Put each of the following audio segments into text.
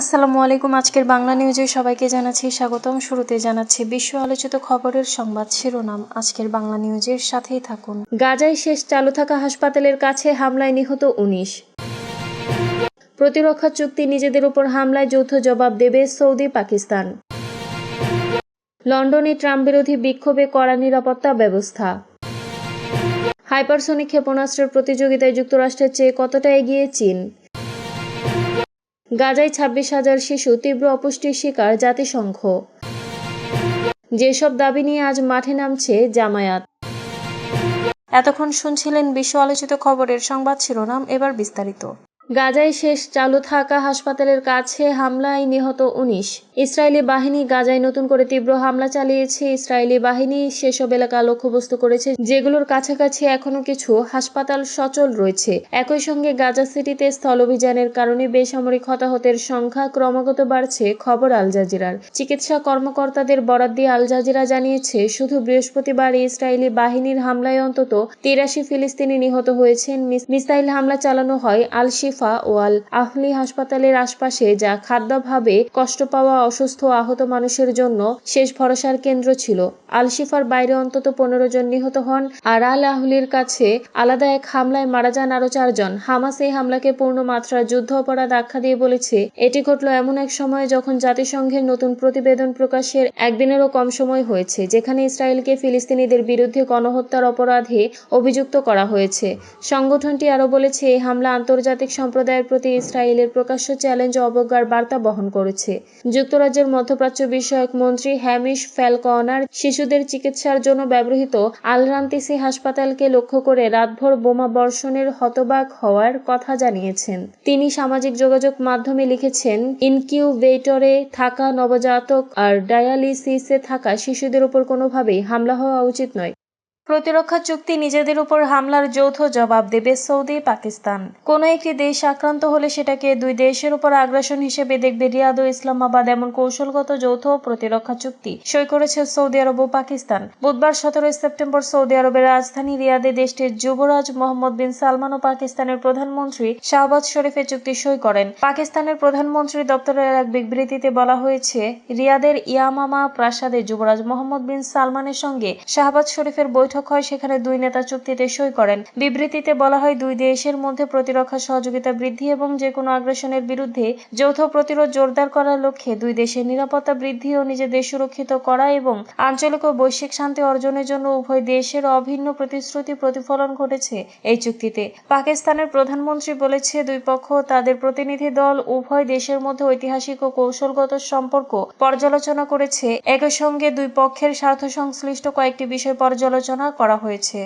আসসালামু আলাইকুম, আজকের বাংলা নিউজে সবাইকে জানাচ্ছি স্বাগতম। শুরুতে জানাচ্ছি বিশ্ব আলোচিত খবরের সংবাদ শিরোনাম। আজকের বাংলা নিউজের সাথেই থাকুন। গাজায় শেষ চালু থাকা হাসপাতালের কাছে হামলায় নিহত উনিশ। প্রতিরক্ষা চুক্তি নিজেদের উপর হামলায় যৌথ জবাব দেবে সৌদি পাকিস্তান। লন্ডনে ট্রাম্প বিরোধী বিক্ষোভে কড়া নিরাপত্তা ব্যবস্থা। হাইপারসনিক ক্ষেপণাস্ত্রের প্রতিযোগিতায় যুক্তরাষ্ট্রের চেয়ে কতটা এগিয়ে চীন? গাজায় ছাব্বিশ হাজার শিশু তীব্র অপুষ্টির শিকার জাতিসংঘ। যেসব দাবি নিয়ে আজ মাঠে নামছে জামায়াত। এতক্ষণ শুনছিলেন বিশ্ব আলোচিত খবরের সংবাদ শিরোনাম, এবার বিস্তারিত। গাজায় শেষ চালু থাকা হাসপাতালের কাছে হামলায় নিহত উনিশ। ইসরায়েলি বাহিনী গাজায় নতুন করে তীব্র হামলা চালিয়েছে। ইসরায়েলি বাহিনী সেসব এলাকা লক্ষ্যবস্তু করেছে, যেগুলোর কাছাকাছি এখনও কিছু হাসপাতাল সচল রয়েছে। একই সঙ্গে গাজা সিটিতে স্থল অভিযানের কারণে বেসামরিক হতাহতের সংখ্যা ক্রমাগত বাড়ছে, খবর আল জাজিরার। চিকিৎসা কর্মকর্তাদের বরাদ দিয়ে আল জাজিরা জানিয়েছে, শুধু বৃহস্পতিবার ইসরায়েলি বাহিনীর হামলায় অন্তত তিরাশি ফিলিস্তিনি নিহত হয়েছেন। মিসাইল হামলা চালানো হয় আল শিফা ও আল আহলি হাসপাতালের আশপাশে যা খাদ্যাভাবে কষ্ট পাওয়া অসুস্থ আহত মানুষের জন্য শেষ ভরসার কেন্দ্র ছিল। আল শিফার বাইরে অন্তত পনেরো জন নিহত হন আর আল আহলির কাছে আলাদা এক হামলায় মারা যান আরও চারজন। হামাস এই হামলাকে পূর্ণ মাত্রার যুদ্ধ অপরাধ আখ্যা দিয়ে বলেছে, এটি ঘটল এমন এক সময়ে যখন জাতিসংঘের নতুন প্রতিবেদন প্রকাশের একদিনেরও কম সময় হয়েছে, যেখানে ইসরায়েলকে ফিলিস্তিনিদের বিরুদ্ধে গণহত্যার অপরাধে অভিযুক্ত করা হয়েছে। সংগঠনটি আরও বলেছে, এই হামলা আন্তর্জাতিক সম্প্রদায়ের প্রতি ইসরায়েলের প্রকাশ্য চ্যালেঞ্জ অবজ্ঞার বার্তা বহন করেছে। যুক্তরাজ্যের মধ্যপ্রাচ্য বিষয়ক মন্ত্রী হ্যামিশ ফ্যালকনার শিশুদের চিকিৎসার জন্য ব্যবহৃত আলরান্তিসি হাসপাতালকে লক্ষ্য করে রাতভর বোমা বর্ষণের হতবাক হওয়ার কথা জানিয়েছেন। তিনি সামাজিক যোগাযোগ মাধ্যমে লিখেছেন, ইনকিউবেটরে থাকা নবজাতক আর ডায়ালিসিসে থাকা শিশুদের উপর কোনোভাবেই হামলা হওয়া উচিত নয়। প্রতিরক্ষা চুক্তি নিজেদের উপর হামলার যৌথ জবাব দেবে সৌদি, পাকিস্তান। কোন একটি দেশ আক্রান্ত হলে সেটাকে দুই দেশের উপর আগ্রাসন হিসেবে দেখবে রিয়াদ ও ইসলামাবাদ। এমন কৌশলগত যৌথ প্রতিরক্ষা চুক্তি সই করেছে সৌদি আরব ও পাকিস্তান। বুধবার সতেরোই সেপ্টেম্বর সৌদি আরবের রাজধানী রিয়াদে দেশটির যুবরাজ মোহাম্মদ বিন সালমান ও পাকিস্তানের প্রধানমন্ত্রী শাহবাজ শরীফে চুক্তি সই করেন। পাকিস্তানের প্রধানমন্ত্রী দপ্তরের এক বিবৃতিতে বলা হয়েছে, রিয়াদের ইয়ামামা প্রাসাদে যুবরাজ মোহাম্মদ বিন সালমানের সঙ্গে শাহবাজ শরীফের বৈঠক হয়, সেখানে দুই নেতা চুক্তিতে সই করেন। বিবৃতিতে বলা হয়, দুই দেশের মধ্যে প্রতিরক্ষা সহযোগিতা বৃদ্ধি এবং যে কোনো আগ্রাসনের বিরুদ্ধে যৌথ প্রতিরোধ জোরদার করার লক্ষ্যে দুই দেশের নিরাপত্তা বৃদ্ধি ও নিজেদের সুরক্ষিত করা এবং আঞ্চলিক ও বৈশ্বিক শান্তি অর্জনের জন্য উভয় দেশের অভিন্ন প্রতিশ্রুতি প্রতিফলন ঘটেছে এই চুক্তিতে। পাকিস্তানের প্রধানমন্ত্রী বলেছে, দুই পক্ষ তাদের প্রতিনিধি দল উভয় দেশের মধ্যে ঐতিহাসিক ও কৌশলগত সম্পর্ক পর্যালোচনা করেছে। একই সঙ্গে দুই পক্ষের স্বার্থ সংশ্লিষ্ট কয়েকটি বিষয় পর্যালোচনা করা হয়েছে।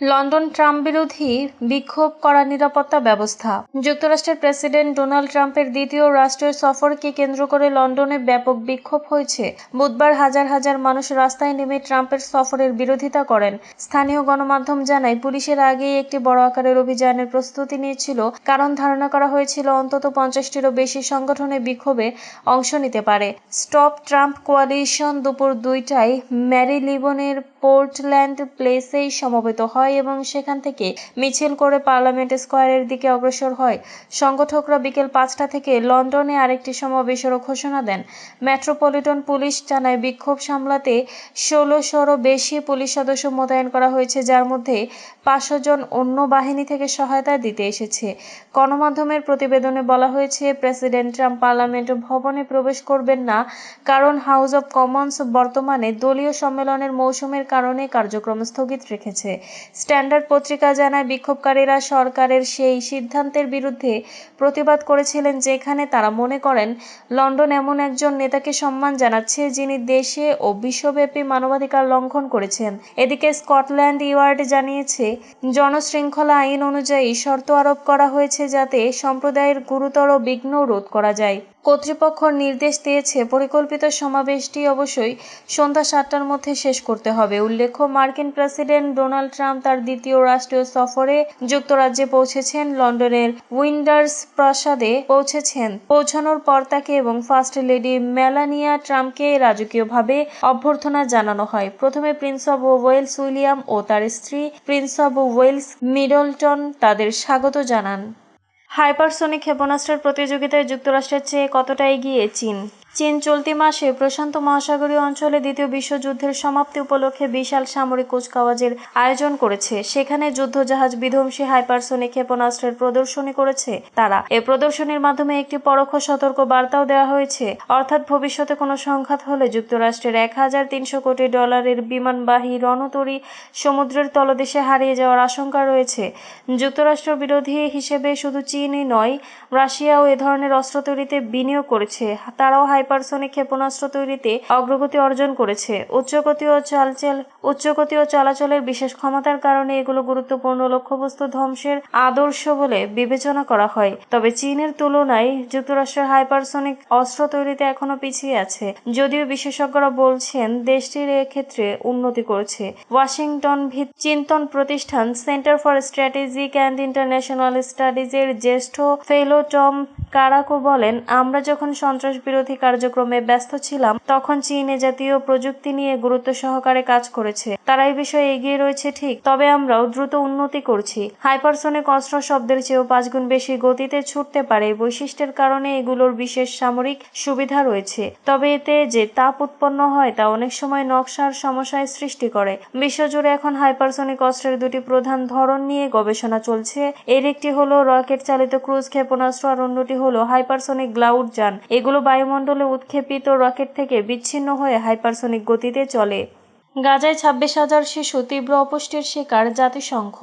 লন্ডন ট্রাম্প বিরোধী বিক্ষোভ করা নিরাপত্তা ব্যবস্থা। যুক্তরাষ্ট্রের প্রেসিডেন্ট ডোনাল্ড ট্রাম্পের দ্বিতীয় রাষ্ট্রীয় সফরকে কেন্দ্র করে লন্ডনে ব্যাপক বিক্ষোভ হয়েছে। বুধবার হাজার হাজার মানুষ রাস্তায় নেমে ট্রাম্পের সফরের বিরোধিতা করেন। স্থানীয় গণমাধ্যম জানায়, পুলিশের আগেই একটি বড় আকারের অভিযানের প্রস্তুতি নিয়েছিল। কারণ ধারণা করা হয়েছিল, অন্তত পঞ্চাশটিরও বেশি সংগঠনে বিক্ষোভে অংশ নিতে পারে। স্টপ ট্রাম্প কোয়ালিশন দুপুর দুইটায় ম্যারি লিবনের পোর্টল্যান্ড প্লেসেই সমবেত হয়। এবং সেখান থেকে মিছিল করে পার্লামেন্ট স্কোয়ারের দিকে অগ্রসর হয়। সংগঠকরা বিকেল পাঁচটা থেকে লন্ডনে আরেকটি সমাবেশেরও ঘোষণা দেন। মেট্রোপলিটন পুলিশ জানায়, বিক্ষোভ সামলাতে ষোলোশোরও বেশি পুলিশ সদস্য মোতায়েন করা হয়েছে, যার মধ্যে পাঁচশো জন অন্য বাহিনী থেকে সহায়তা দিতে এসেছে। গণমাধ্যমের প্রতিবেদনে বলা হয়েছে, প্রেসিডেন্ট ট্রাম্প পার্লামেন্ট ভবনে প্রবেশ করবেন না কারণ হাউস অব কমন্স বর্তমানে দলীয় সম্মেলনের মৌসুমের কারণে কার্যক্রম স্থগিত রেখেছে। স্ট্যান্ডার্ড পত্রিকা জানায় বিক্ষোভকারীরা সরকারের সেই সিদ্ধান্তের বিরুদ্ধে প্রতিবাদ করেছিলেন যেখানে তারা মনে করেন, লন্ডন এমন একজন নেতাকে সম্মান জানাচ্ছে যিনি দেশে ও বিশ্বব্যাপী মানবাধিকার লঙ্ঘন করেছেন। এদিকে স্কটল্যান্ড ইওয়ার্ড জানিয়েছে, জনশৃঙ্খলা আইন অনুযায়ী শর্ত আরোপ করা হয়েছে যাতে সম্প্রদায়ের গুরুতর বিঘ্ন রোধ করা যায়। কর্তৃপক্ষ নির্দেশ দিয়েছে, পরিকল্পিত সমাবেশটি অবশ্যই সন্ধ্যা সাতটার মধ্যে শেষ করতে হবে। উল্লেখ্য, মার্কিন প্রেসিডেন্ট ডোনাল্ড ট্রাম্প তার দ্বিতীয় রাষ্ট্রীয় সফরে যুক্তরাজ্যে পৌঁছেছেন, লন্ডনের উইন্ডার্স প্রাসাদে পৌঁছেছেন। পৌঁছানোর পর তাকে এবং ফার্স্ট লেডি মেলানিয়া ট্রাম্পকে রাজকীয়ভাবে অভ্যর্থনা জানানো হয়। প্রথমে প্রিন্স অব ওয়েলস উইলিয়াম ও তার স্ত্রী প্রিন্স অব ওয়েলস মিডলটন তাদের স্বাগত জানান। হাইপারসোনিক ক্ষেপণাস্ত্রের প্রতিযোগিতায় যুক্তরাষ্ট্রের চেয়ে কতটা এগিয়ে চীন? চীন চলতি মাসে প্রশান্ত মহাসাগরীয় অঞ্চলে দ্বিতীয় বিশ্বযুদ্ধের সমাপ্তি উপলক্ষে বিশাল সামরিক কুচকাওয়াজের আয়োজন করেছে। সেখানে যুদ্ধজাহাজ বিধ্বংসী হাইপারসোনিক ক্ষেপণাস্ত্রের প্রদর্শনী করেছে তারা। এ প্রদর্শনীর মাধ্যমে একটি পরোক্ষ সতর্ক বার্তাও দেওয়া হয়েছে। অর্থাৎ ভবিষ্যতে কোনো সংঘাত হলে যুক্তরাষ্ট্রের এক হাজার তিনশো কোটি ডলারের বিমানবাহী রণতরী সমুদ্রের তলদেশে হারিয়ে যাওয়ার আশঙ্কা রয়েছে। যুক্তরাষ্ট্র বিরোধী হিসেবে শুধু চীনই নয়, রাশিয়াও এ ধরনের অস্ত্র তৈরিতে বিনিয়োগ করেছে। তারাও হাইপারসোনিক ক্ষেপণাস্ত্র তৈরিতে অগ্রগতি অর্জন করেছে। উচ্চগতি ও চালচেল উচ্চগতি ও চলাচলের বিশেষ ক্ষমতার কারণে এগুলো গুরুত্বপূর্ণ লক্ষ্যবস্তু ধ্বংসের আদর্শ বলে বিবেচনা করা হয়। তবে চীনের তুলনায় যুক্তরাষ্ট্রের হাইপারসোনিক অস্ত্র তৈরিতে এখনও পিছিয়ে আছে। যদিও বিশেষজ্ঞরা বলছেন, দেশটির ক্ষেত্রে উন্নতি করেছে। ওয়াশিংটন ভিত চিন্তন প্রতিষ্ঠান centre for strategic and international স্টাডিজের জ্যেষ্ঠ ফেলো টম কারাকো বলেন, আমরা যখন সন্ত্রাস বিরোধী কার্যক্রমে ব্যস্ত ছিলাম, তখন চীন জাতীয় প্রযুক্তি নিয়ে গুরুত্ব সহকারে কাজ করেছে। তারা এই বিষয়ে এগিয়ে রয়েছে ঠিক, তবে আমরাও দ্রুত উন্নতি করছি। হাইপারসোনিক অস্ত্র শব্দের চেয়েও পাঁচগুণ বেশি গতিতে ছুটতে পারে বৈশিষ্ট্যের কারণে এগুলোর বিশেষ সামরিক সুবিধা রয়েছে। তবে এতে যে তাপ উৎপন্ন হয় তা অনেক সময় নকশার সমস্যায় সৃষ্টি করে। বিশ্বজুড়ে এখন হাইপারসোনিক অস্ত্রের দুটি প্রধান ধরন নিয়ে গবেষণা চলছে। এর একটি হলো রকেট চালিত ক্রুজ ক্ষেপণাস্ত্র আর অন্যটি হলো হাইপারসোনিক গ্লাউড যান। এগুলো বায়ুমণ্ডলে উৎক্ষেপিত রকেট থেকে বিচ্ছিন্ন হয়ে হাইপারসনিক গতিতে চলে। গাজায় ছাব্বিশ হাজার শিশু তীব্র অপুষ্টির শিকার জাতিসংঘ।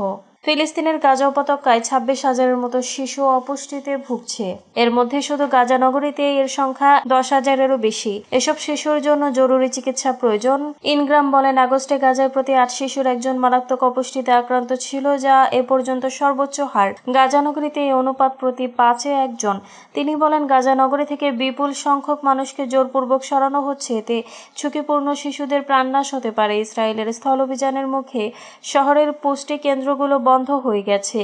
ফিলিস্তিনের গাজা উপত্যকায় ছাব্বিশ হাজারের মতো শিশু অপুষ্টিতে ভুগছে। এর মধ্যে শুধু গাজা নগরীতে এর সংখ্যা দশ হাজারেরও বেশি। এসব শিশুর জন্য জরুরি চিকিৎসা প্রয়োজন। ইনগ্রাম বলেন, আগস্টে গাজায় প্রতি আট শিশুর একজন মারাত্মক অপুষ্টিতে আক্রান্ত ছিল, যা এ পর্যন্ত সর্বোচ্চ হার। গাজা নগরীতে এই অনুপাত প্রতি পাঁচে একজন। তিনি বলেন, গাজা নগরী থেকে বিপুল সংখ্যক মানুষকে জোরপূর্বক সরানো হচ্ছে। এতে ঝুঁকিপূর্ণ শিশুদের প্রাণনাশ হতে পারে। ইসরায়েলের স্থল অভিযানের মুখে শহরের পুষ্টি কেন্দ্রগুলো বন্ধ হয়ে গেছে।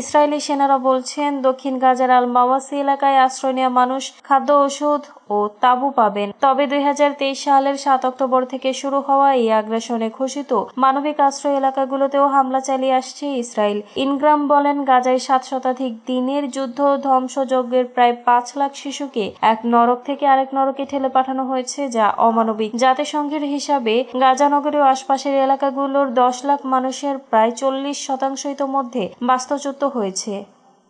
ইসরায়েলি সেনারা বলছেন, দক্ষিণ গাজার আল মাওয়াসি এলাকায় আশ্রয় নেওয়া মানুষ খাদ্য, ওষুধ ও তাঁবু পাবেন। তবে দুই হাজার তেইশ সালের সাত অক্টোবর থেকে শুরু হওয়া এই আগ্রাসনে ঘোষিত মানবিক আশ্রয় এলাকাগুলোতেও হামলা চালিয়ে আসছে ইসরায়েল। ইনগ্রাম বলেন, গাজায় সাত শতাধিক দিনের যুদ্ধ ধ্বংসযজ্ঞের প্রায় পাঁচ লাখ শিশুকে এক নরক থেকে আরেক নরকে ঠেলে পাঠানো হয়েছে, যা অমানবিক। জাতিসংঘের হিসাবে গাজা নগরী ও আশপাশের এলাকাগুলোর দশ লাখ মানুষের প্রায় চল্লিশ শতাংশ ইতোমধ্যে বাস্তুচ্যুত হয়েছে।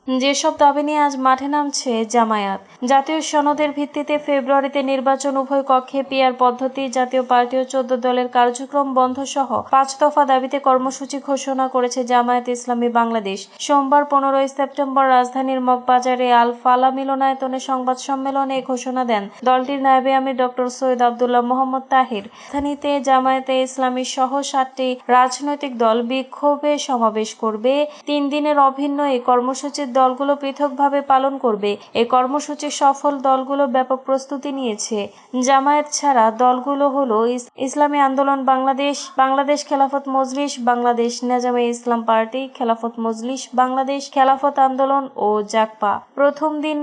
যেসব দাবি নিয়ে আজ মাঠে নামছে জামায়াত, জাতীয় সনদের ভিত্তিতে ফেব্রুয়ারিতে নির্বাচন উভয় কক্ষে পিয়ার পদ্ধতি, জাতীয় পার্টি ও চোদ্দ দলের কার্যক্রম বন্ধ সহ পাঁচ দফা দাবিতে কর্মসূচি ঘোষণা করেছে জামায়াত ইসলামী বাংলাদেশ। সোমবার পনেরোই সেপ্টেম্বর রাজধানীর মগবাজারে আল ফালা মিলনায়তনে সংবাদ সম্মেলনে ঘোষণা দেন দলটির নায়েবে আমির ডক্টর সৈয়দ আবদুল্লাহ মোহাম্মদ তাহির। রাজধানীতে জামায়াতে ইসলামী সহ সাতটি রাজনৈতিক দল বিক্ষোভে সমাবেশ করবে। তিন দিনের অভিন্ন এই কর্মসূচির দলগুলো পৃথকভাবে পালন করবে। এ কর্মসূচি সফল দলগুলো ব্যাপক প্রস্তুতি নিয়েছে। জামায়াত ছাড়া দলগুলো হলো ইসলামী আন্দোলন বাংলাদেশ বাংলাদেশ খেলাফত মজলিস, বাংলাদেশ নাজামে ইসলাম পার্টি, খেলাফত মজলিস, বাংলাদেশ খেলাফত আন্দোলন ও জাকপা প্রথম দিন